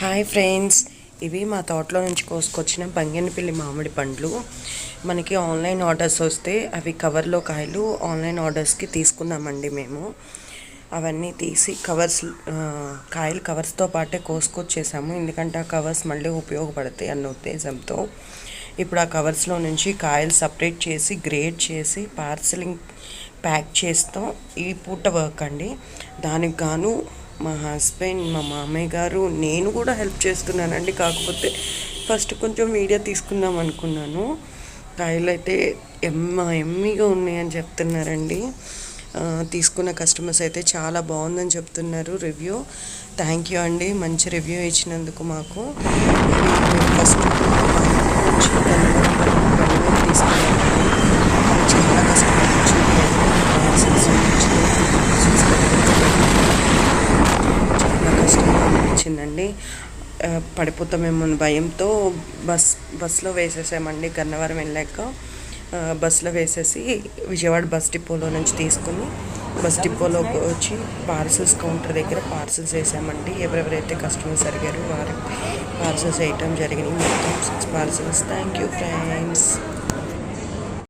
Hi friends. ఇవి మా తోటలో నుంచి కోసుకొచ్చిన బంగినపల్లి మామిడి పండ్లు. మనకి ఆన్లైన్ ఆర్డర్స్ వస్తే అవి కవర్లో కాయలు ఆన్లైన్ ఆర్డర్స్కి తీసుకున్నామండి మేము. అవన్నీ తీసి కవర్స్ కాయలు కవర్స్తో పాటే కోసుకొచ్చేసాము. ఎందుకంటే ఆ కవర్స్ మళ్ళీ ఉపయోగపడతాయి అన్న ఉద్దేశంతో. ఇప్పుడు ఆ కవర్స్లో నుంచి కాయలు సపరేట్ చేసి గ్రేడ్ చేసి పార్సలింగ్ ప్యాక్ చేస్తాం. ఈ పూట వర్క్ అండి. దానికి గాను మా హస్బెండ్ మా మామయ్య గారు నేను కూడా హెల్ప్ చేస్తున్నానండి. కాకపోతే ఫస్ట్ కొంచెం వీడియో తీసుకుందాం అనుకున్నాను. కాయలు అయితే ఎమ్మ ఎమ్మిగా ఉన్నాయని చెప్తున్నారండి. తీసుకున్న కస్టమర్స్ అయితే చాలా బాగుందని చెప్తున్నారు రివ్యూ థ్యాంక్ యూ అండి. మంచి రివ్యూ ఇచ్చినందుకు మాకు. ఫస్ట్ చాలా కష్టం చాలా వచ్చిందండి. పడిపోతామేమో భయంతో బస్ బస్సులో వేసేసామండి. గన్నవరం వెళ్ళాక బస్సులో వేసేసి విజయవాడ బస్ డిపోలో నుంచి తీసుకుని బస్ డిపోలోకి వచ్చి పార్సల్స్ కౌంటర్ దగ్గర పార్సల్స్ వేసామండి. ఎవరెవరైతే కస్టమర్స్ అడిగారో వారి పార్సల్స్ వేయటం జరిగింది. మొత్తం six parcels thank you friends